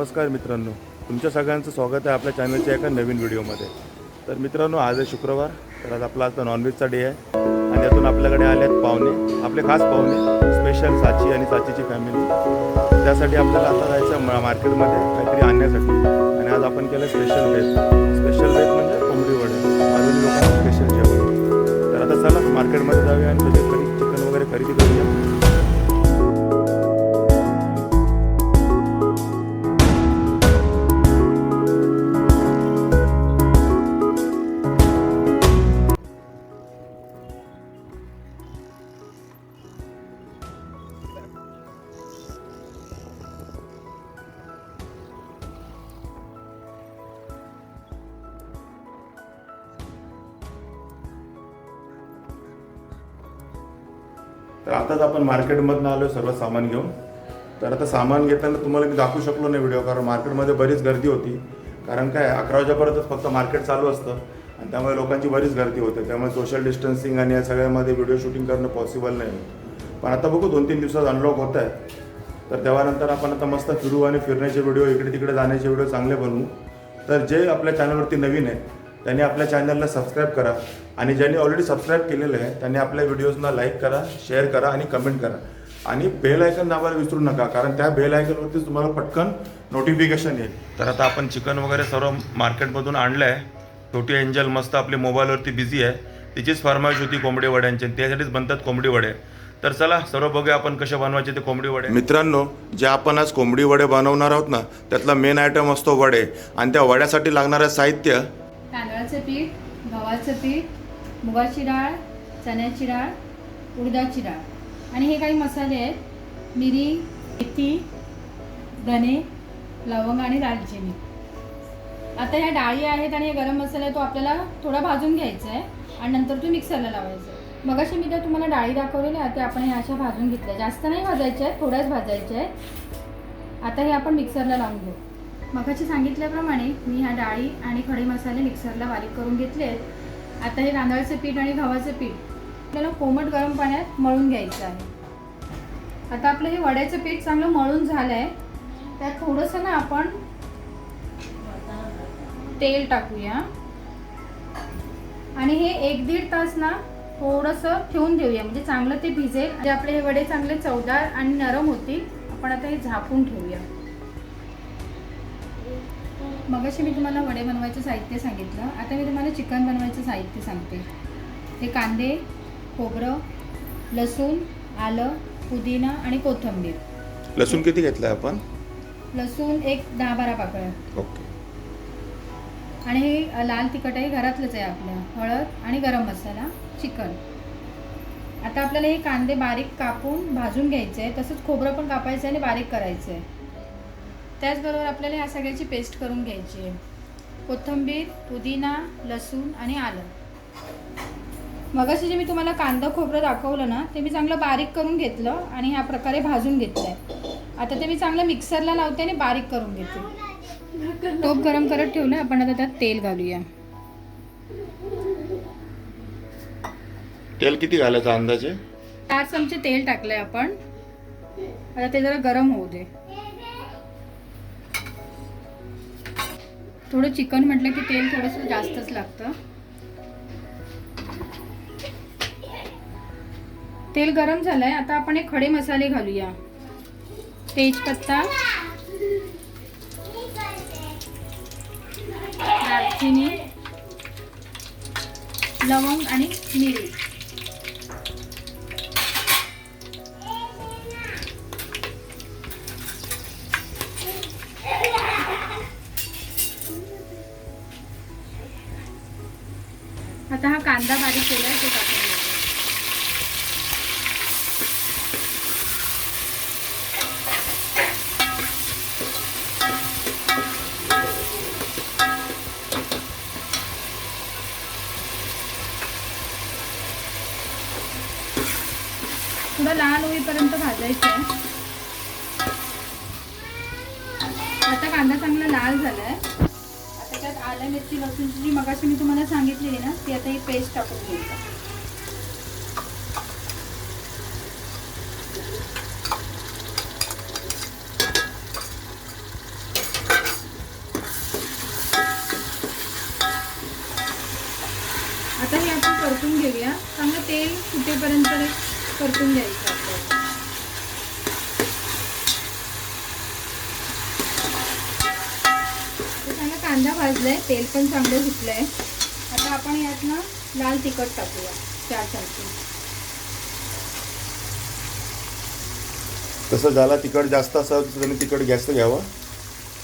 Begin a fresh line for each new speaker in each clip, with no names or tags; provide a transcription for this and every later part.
नमस्कार मित्रांनो. तुमच्या सगळ्यांचं स्वागत आहे आपल्या चॅनलच्या एका नवीन व्हिडिओमध्ये. तर मित्रांनो आज आहे शुक्रवार. तर आज आपला आता नॉनव्हेजचा डे आहे. आणि यातून आपल्याकडे आले आहेत पाहुणे. आपले खास पाहुणे स्पेशल साची आणि साचीची फॅमिली त्यासाठी आपल्याला आता जायचं मार्केटमध्ये काहीतरी आणण्यासाठी. आणि आज आपण केलं स्पेशल व्हेज स्पेशल व्हेज म्हणजे कोंबडी वडे. अजून लोकांना स्पेशल जेवण. तर आता चला मार्केटमध्ये जाऊया आणि त्याचे चिकन वगैरे खरेदी करूया. आपण मार्केटमधनं आलो सर्व सामान घेऊन. तर आता सामान घेताना तुम्हाला मी दाखवू शकलो नाही व्हिडिओ कारण मार्केटमध्ये बरीच गर्दी होती. कारण काय अकरा वाजेपर्यंतच फक्त मार्केट चालू असतं. आणि त्यामुळे लोकांची बरीच गर्दी होते. त्यामुळे सोशल डिस्टन्सिंग आणि या सगळ्यामध्ये व्हिडिओ शूटिंग करणं पॉसिबल नाही. पण आता बघू दोन तीन दिवसात अनलॉक होत आहे तर तेव्हानंतर आपण आता मस्त फिरू आणि फिरण्याचे व्हिडिओ इकडे तिकडे जाण्याचे व्हिडिओ चांगले बनवू. तर जे आपल्या चॅनलवरती नवीन आहे त्यांनी आपल्या चॅनलला सबस्क्राईब करा. आणि ज्यांनी ऑलरेडी सबस्क्राईब केलेलं आहे त्यांनी आपल्या व्हिडिओजना लाईक करा शेअर करा आणि कमेंट करा. आणि बेल आयकन दाबायला विसरू नका कारण त्या बेल आयकनवरतीच तुम्हाला पटकन नोटिफिकेशन येईल. तर आता आपण चिकन वगैरे सर्व मार्केटमधून आणलं आहे छोटी एंजल मस्त आपली मोबाईलवरती बिझी आहे. तिचीच फरमाईश होती कोंबडी वड्यांची त्यासाठीच बनतात कोंबडी वडे. तर चला सर्व बघूया आपण कसे बनवायचे ते कोंबडी वडे. मित्रांनो जे आपण आज कोंबडी वडे बनवणार आहोत ना त्यातला मेन आयटम असतो वडे. आणि त्या वड्यासाठी लागणारं साहित्य
तांदळाचं पीठ गव्हाचं पीठ मुगाची डाळ चण्याची डाळ उडदाची डाळ. आणि हे काही मसाले आहेत. मिरी मेथी धने लवंग आणि दालचिनी. आता ह्या डाळी आहेत आणि हे गरम मसाला आहे तो आपल्याला थोडा भाजून घ्यायचा आहे आणि नंतर तो मिक्सरला लावायचा आहे. मगाशी मी त्या तुम्हाला डाळी दाखवलेल्या ते आपण ह्या अशा भाजून घेतल्या. जास्त नाही भाजायच्या आहेत थोड्याच भाजायच्या आहेत. आता हे आपण मिक्सरला लावून घेऊ. मगाशी सांगितल्याप्रमाणे मी ह्या डाळी आणि खडे मसाले मिक्सरला बारीक करून घेतले आहेत आता हे तांदळाचं पीठ आणि गव्हाचं पीठ आपल्याला कोमट गरम पाण्यात मळून घ्यायचं आहे. आता आपलं हे वड्याचं पीठ चांगलं मळून झालं आहे त्यात थोडंसं ना आपण तेल टाकूया. आणि हे एक दीड तास ना थोडंसं ठेवून देऊया. म्हणजे चांगलं ते भिजेल. म्हणजे आपले हे वडे चांगले चवदार आणि नरम होतील आपण आता हे झाकून ठेवूया. मगाशी मी तुम्हाला वडे बनवायचं साहित्य सांगितलं. आता मी तुम्हाला चिकन बनवायचं साहित्य सांगते. हे कांदे खोबरं लसूण आलं पुदिना आणि कोथिंबीर.
लसूण किती घेतलाय आपण?
लसूण एक दहा बारा पाकळ्या.
ओके.
आणि हे लाल तिखट आहे घरातलंच आहे आपल्या हळद आणि गरम मसाला चिकन. आता आपल्याला हे कांदे बारीक कापून भाजून घ्यायचे आहे. तसंच खोबरं पण कापायचं आहे आणि बारीक करायचं आहे. त्याचबरोबर आपल्याला ह्या सगळ्याची पेस्ट करून घ्यायची आहे. कोथिंबीर पुदिना लसूण आणि आलं. मगाशी जे मी तुम्हाला कांदा खोबरं दाखवलं ना ते मी चांगलं बारीक करून घेतलं आणि ह्या प्रकारे भाजून घेतलं आहे आता ते मी चांगलं मिक्सरला लावते आणि बारीक करून घेते. टोप गरम करत ठेवलं आपण आता त्यात तेल घालूया.
तेल किती घालायचं अंदाजे?
चार चमचे तेल टाकलंय आपण. आता ते जरा गरम होऊ दे. थोडं चिकन म्हटलं की तेल थोडंसं जास्तच लागतं. तेल गरम झालंय आता आपण हे खडे मसाले घालूया. तेजपत्ता दालचिनी. लवंग आणि मिरी. केलं बारीक केलाय टाकून द्यायचा. थोडं लहान होईपर्यंत भाजायचं आहे आता कांदा चांगला लाल झालाय आता आल्या मिरची लसूणची जी मगाशी मी तुम्हाला सांगितलेली ना ती आता ही पेस्ट टाकून घ्यायची आता हे आपण परतून घेऊया. चांगलं तेल कुठेपर्यंत परतून द्यायचं कांदा भाजलाय तेल पण चांगलं सुटलंय आता आपण यात ना लाल तिखट टाकूया चार चमचे.
तसं ज्याला तिखट जास्त असावं तर त्याने तिखट जास्त घ्यावं.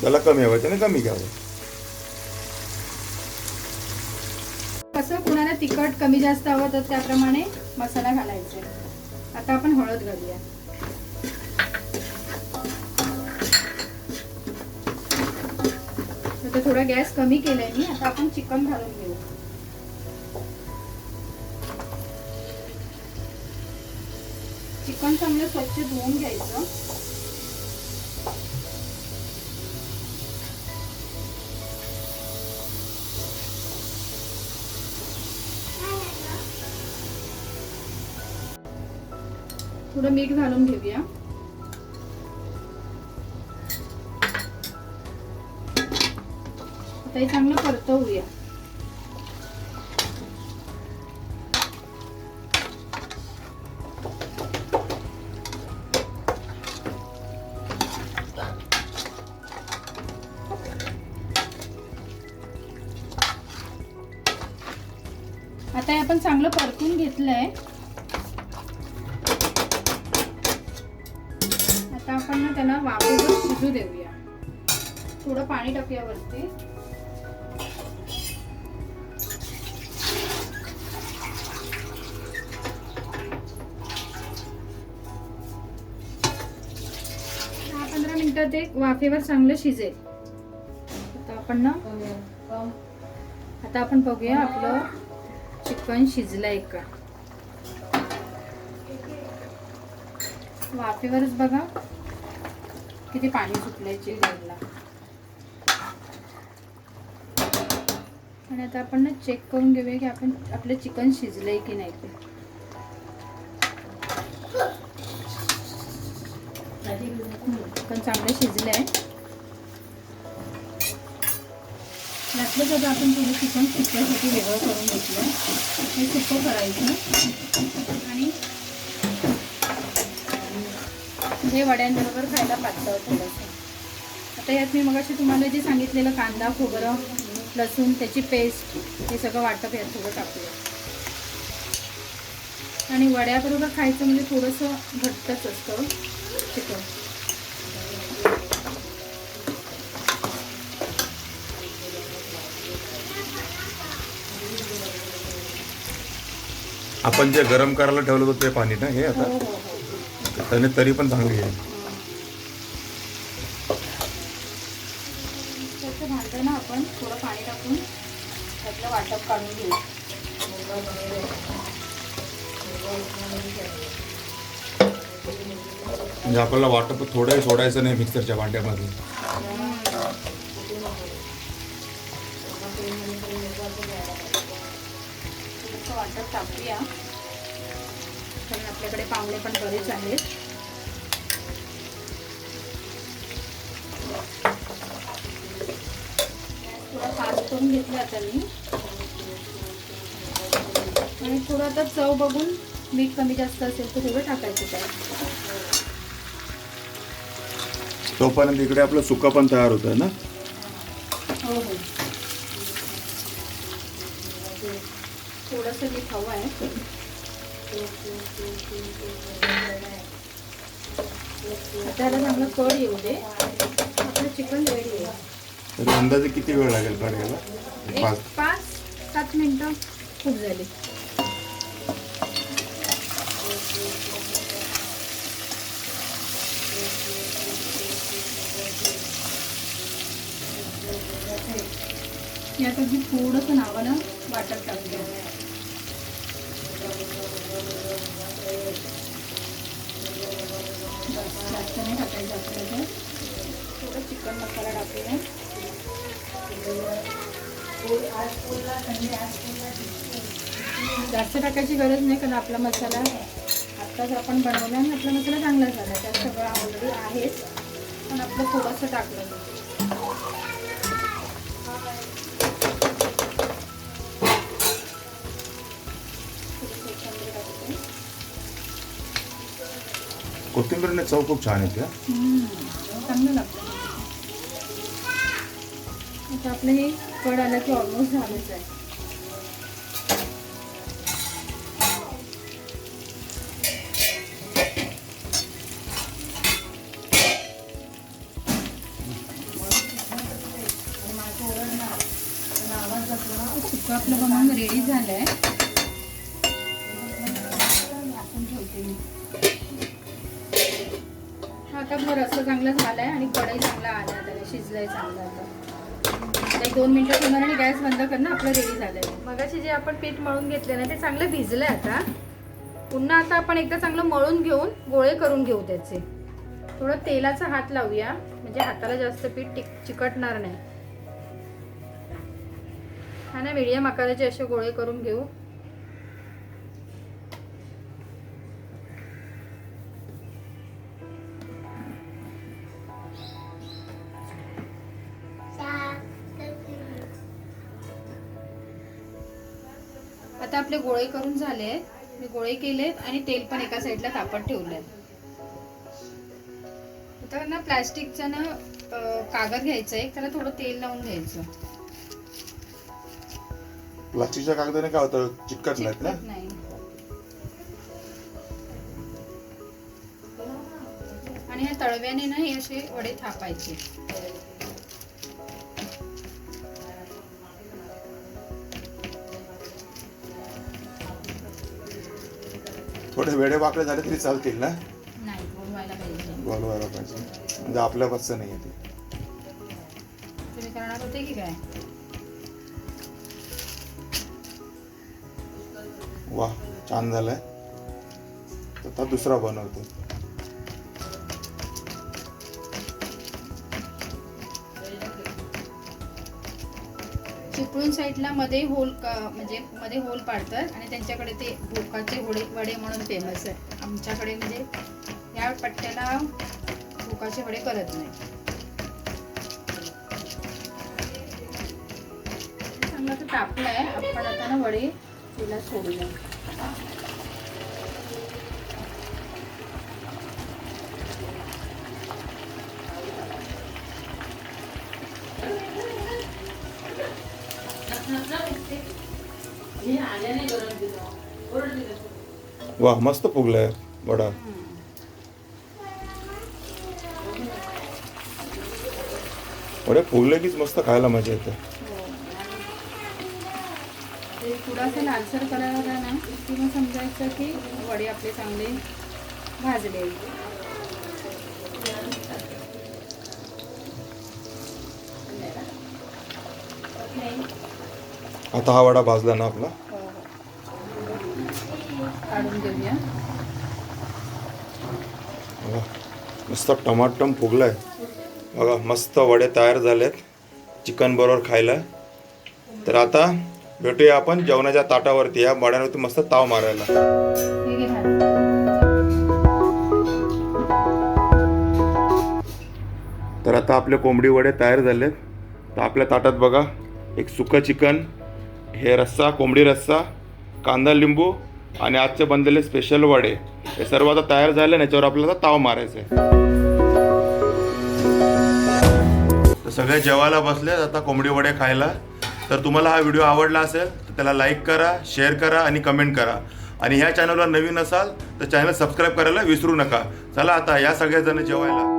ज्याला कमी हवं त्याने कमी घ्यावं.
कसं कुणाला तिखट कमी जास्त हवं तर त्याप्रमाणे मसाला घालायचा आता आपण हळद घालूया. आता थोडा गॅस कमी केलाय मी आता आपण चिकन घालून घेऊ. चिकन चांगलं स्वच्छ धुवून घ्यायचं. थोडं मीठ घालून घेऊया. आता हे चांगलं परतवूया. आता हे आपण चांगलं परतून घेतलंय. आता आपण ना त्याला वाफेवर शिजू देऊया. थोडं पाणी टाकूया वरती. मिनिटं ते वाफेवर चांगलं शिजेल. आता आपण ना आता आपण बघूया आपलं चिकन शिजलंय का. वाफेवरच बघा किती पाणी सुटलंय चिकनला. आणि आता आपण ना चेक करून घेऊया की आपण आपलं चिकन शिजलंय की नाही ते. चिकन चांगलं शिजलंय यातलं जर आपण थोडं चिकन सुक्यासाठी वेगळं करून घेतलं हे सुकं करायचं. आणि हे वड्यांबरोबर खायला पातळ थोडंसं. आता यात मी मगाशी तुम्हाला जे सांगितलेलं कांदा खोबरं लसूण त्याची पेस्ट हे सगळं वाटप यात थोडं टाकूया. आणि वड्याबरोबर खायचं म्हणजे थोडंसं घट्टच असतं. चिकन
आपण जे गरम करायला ठेवलं होतं ते पाणी ना हे
हो
आता
हो हो.
त्याने तरी पण चांगली आहे.
त्याचं भांडं ना आपण थोडं पाणी टाकून त्यातलं वाटप काढून घेऊ.
म्हणजे आपल्याला वाटप थोडंही सोडायचं नाही मिक्सरच्या भांड्यामध्ये.
वाटप टाकूया कारण आपल्याकडे पाहुणे पण बरेच आहेत. थोडा फास्ट करून घेतला आता मी. आणि थोडं आता चव बघून मीठ कमी जास्त असेल तर थोडं टाकायचं त्याला
तोपर्यंत इकडे आपलं सुकं पण तयार होतं ना?
हो हो थोडंसं मीठ हवं आहे. त्याला चांगलं कड येऊ दे. आपलं चिकन रेडी आहे.
तरी अंदाजे किती वेळ लागेल काढायला एक पाच.
पाच सात मिनटं खूप झाली. यात अगदी थोडंसं नावानं वाटप टाकूया बस जास्त नाही टाकायचं आपल्याला थोडं चिकन मसाला टाकूया. जास्त टाकायची गरज नाही कारण आपला मसाला आत्ताच आपण बनवला आणि आपला मसाला चांगला झाला. त्यात सगळं ऑलरेडी आहेच पण आपलं थोडंसं टाकलं.
कोथिंबीरने चव खूप छान येते.
चांगलं लागतं. आता आपलं हे कड आलं की ऑलमोस्ट झालंच आहे. सुकं आपलं बनवून रेडी झालंय. आपण ठेवते मी. आता असं रस्सा चांगला आहे आणि कढई चांगला आला त्याला शिजलाय चांगला आता. एक दोन मिनिटं ठेवणार आणि गॅस बंद करणं आपलं रेडी झालंय. मगाशी जे आपण पीठ मळून घेतले ना ते चांगलं भिजलंय आता. पुन्हा आता आपण एकदा चांगलं मळून घेऊन गोळे करून घेऊ त्याचे. थोडं तेलाचा हात लावूया म्हणजे हाताला जास्त पीठ टिक चिकटणार नाही. हा ना मीडियम आकाराचे असे गोळे करून घेऊ. गोळे करून झाले आहेत. मी गोळे केलेत आणि तेल पण एका साईडला तापत ठेवलंय आता ना प्लॅस्टिकचा ना कागद घ्यायचा आहे. त्याला थोडं तेल लावून घ्यायचं.
प्लास्टिकच्या कागदाने काय होतं? चिकटत
नाही. आणि ह्या तळव्याने ना हे असे वडे थापायचे.
थोडे वेडे वाकडे झाले तरी चालतील ना?
नाही बनवायला पाहिजे.
म्हणजे आपल्या बसचं नाही आहे ते.
तुम्ही करणार होते की काय?
वा छान झालंय. तर आता दुसरा बनवतो.
चिपळूण साईडला मध्ये होल क- म्हणजे मध्ये होल पाडतात आणि त्यांच्याकडे ते भोकाचे वडे वडे म्हणून फेमस आहे. आमच्याकडे म्हणजे या पट्ट्याला भोकाचे वडे करत नाही. चांगलं तर तापलं आहे आपण आता ना वडे तिला सोडूया
वा मस्त फुगलाय वडा. वडे फुगले कीच मस्त खायला मजा येते.
थोडासा लालसर आला ना की मग समजायचं की वडे आपले चांगले भाजले.
आता हा वडा भाजला ना आपला.
काढून घेऊया
बघा मस्त टमाटम फुगलाय. बघा मस्त वडे तयार झालेत चिकन बरोबर खायला. तर आता भेटूया आपण जेवणाच्या ताटावरती या वड्यांवरती मस्त ताव मारायला. तर आता आपले कोंबडी वडे तयार झालेत. तर आपल्या ताटात बघा एक सुकं चिकन हे रस्सा कोंबडी रस्सा कांदा लिंबू आणि आजचे बनलेले स्पेशल वडे. हे सर्व आता तयार झाले आणि याच्यावर आपल्याला ताव मारायचा आहे तर सगळे जेवायला बसले आता कोंबडी वडे खायला. तर तुम्हाला हा व्हिडिओ आवडला असेल तर त्याला लाईक करा शेअर करा आणि कमेंट करा. आणि ह्या चॅनलला नवीन असाल तर चॅनल सबस्क्राईब करायला विसरू नका. चला आता या सगळ्याजण जेवायला.